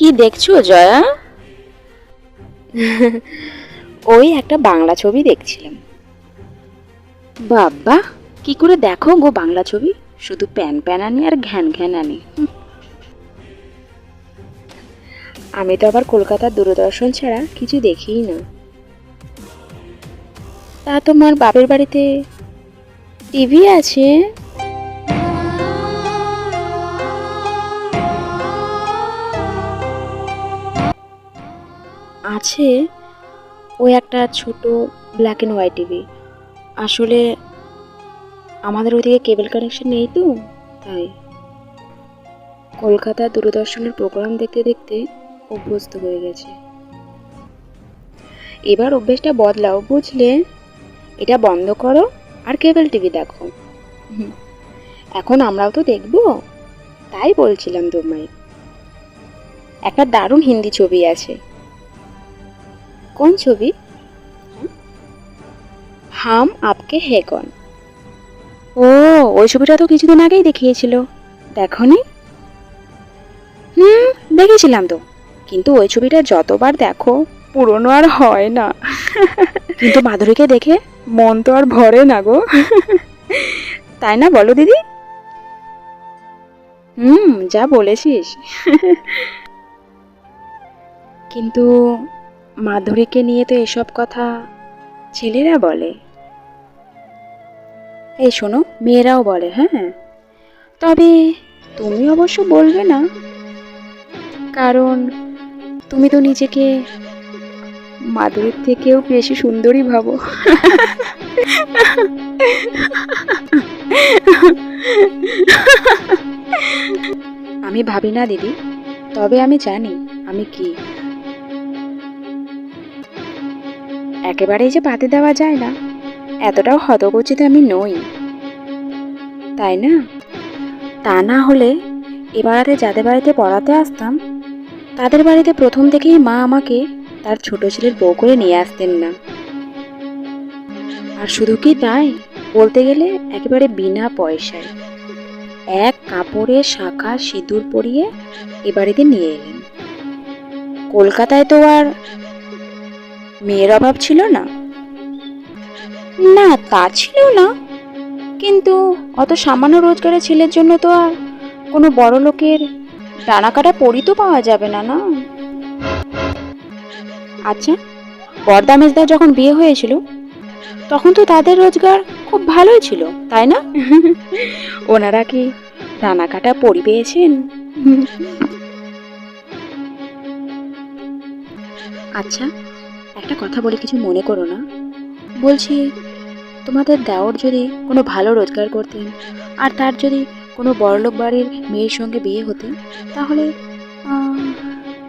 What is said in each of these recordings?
কি দেখছ, জয়া? ওই একটা বাংলা ছবি দেখছিলাম। বাবা, কি করে দেখো গো বাংলা ছবি? শুধু প্যান প্যানানি আর ঘ্যান ঘ্যানানি হুম। আমি তো আবার কলকাতার দূরদর্শন ছাড়া কিছু দেখিই না। তা তোমার বাপের বাড়িতে টিভি আছে? আছে ওই একটা ছোট ব্ল্যাক অ্যান্ড হোয়াইট টিভি আসলে আমাদের ওইদিকে কেবল কানেকশন নেই তো, তাই। কলকাতা দূরদর্শনের প্রোগ্রাম দেখতে দেখতে অভ্যস্ত হয়ে গেছে। এবার অভ্যেসটা বদলাও, বুঝলে? এটা বন্ধ করো আর কেবল টিভি দেখো। এখন আমরাও তো দেখব, তাই বলছিলাম তোমায়। একটা দারুণ হিন্দি ছবি আছে। কোন ছবি? হাম আপকে হে কন। ও ওই ছবিটা তো কিছুদিন আগেই দেখিয়েছিল। দেখনি? হুম দেখেছিলাম তো। কিন্তু ওই ছবিটা যতবার দেখো পুরনো আর হয় না। কিন্তু মাধুরীকে দেখে মন তো আর ভরে না গো। তাই না বলো দিদি? হুম যা বলেছিস। কিন্তু মাধুরীকে নিয়ে তো এসব কথা ছেলেরা বলে। এই শোনো, মেয়েরাও বলে হ্যাঁ? তবে তুমি অবশ্য বলবে না। কারণ তুমি তো নিজেকে মাধুরীর থেকেও বেশি সুন্দরী ভাবো। আমি ভাবি না, দিদি। তবে আমি জানি, আমি কি? একেবারেই যে পাতে দেওয়া যায় না। এতটাও হতগচিত আমি নই। তাই না? তা না হলে এবারাতে যাদের বাড়িতে পড়াতে আসতাম, তাদের বাড়িতে প্রথম থেকেই মা আমাকে তার ছোট ছেলের বউ করে নিয়ে আসতেন না। আর শুধু কি তাই? বলতে গেলে একেবারে বিনা পয়সায়। এক কাপড়ে শাখা সিঁদুর পরিয়ে এ বাড়িতে নিয়ে এলেন। কলকাতায় তো আর মেয়ের অভাব ছিল না। না, তা ছিল না। কিন্তু অত সামান্য রোজগারের ছেলের জন্য তো আর কোনো বড় লোকের ডানা কাটা পরি তো পাওয়া যাবে না না? আচ্ছা বর্দা মেজদার যখন বিয়ে হয়েছিল, তখন তো তাদের রোজগার খুব ভালোই ছিল, তাই না? ওনারা কি ডানা কাটা পরি পেয়েছেন? আচ্ছা একটা কথা বলে কিছু মনে করো না। বলছি, তোমাদের দেওর যদি কোনো ভালো রোজগার করতেন, আর তার যদি কোনো বড়লোক বাড়ির মেয়ের সঙ্গে বিয়ে হতে তাহলে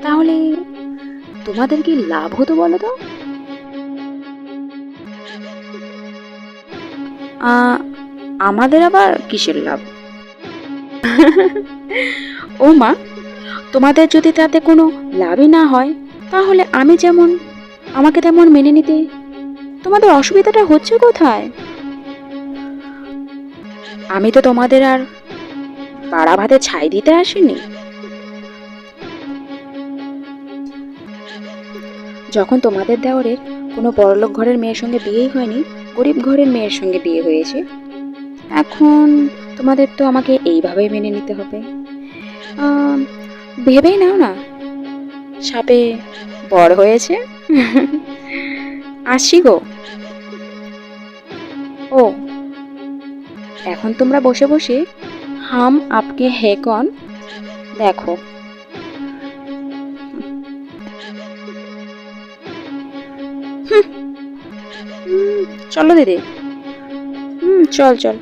তাহলে তোমাদের কি লাভ হতো বলো তো? আমাদের আবার কিসের লাভ? ও মা তোমাদের যদি তাতে কোনো লাভই না হয়, তাহলে আমি যেমন আমাকে তেমন মেনে নিতে। তোমাদের অসুবিধাটা হচ্ছে কোথায়? আমি তো তোমাদের আর পাড়া ভাতে ছাই দিতে আসিনি। যখন তোমাদের দেওরের কোনো বড়লোক ঘরের মেয়ের সঙ্গে বিয়েই হয়নি, গরিব ঘরের মেয়ের সঙ্গে বিয়ে হয়েছে, এখন তোমাদের তো আমাকে এইভাবেই মেনে নিতে হবে। ভেবেই নাও না সাপে বড় হয়েছে। আসি গো। ও, এখন তোমরা বসে বসে হাম আপকে হে কন দেখো। চলো দিদি। হুম, চল চল।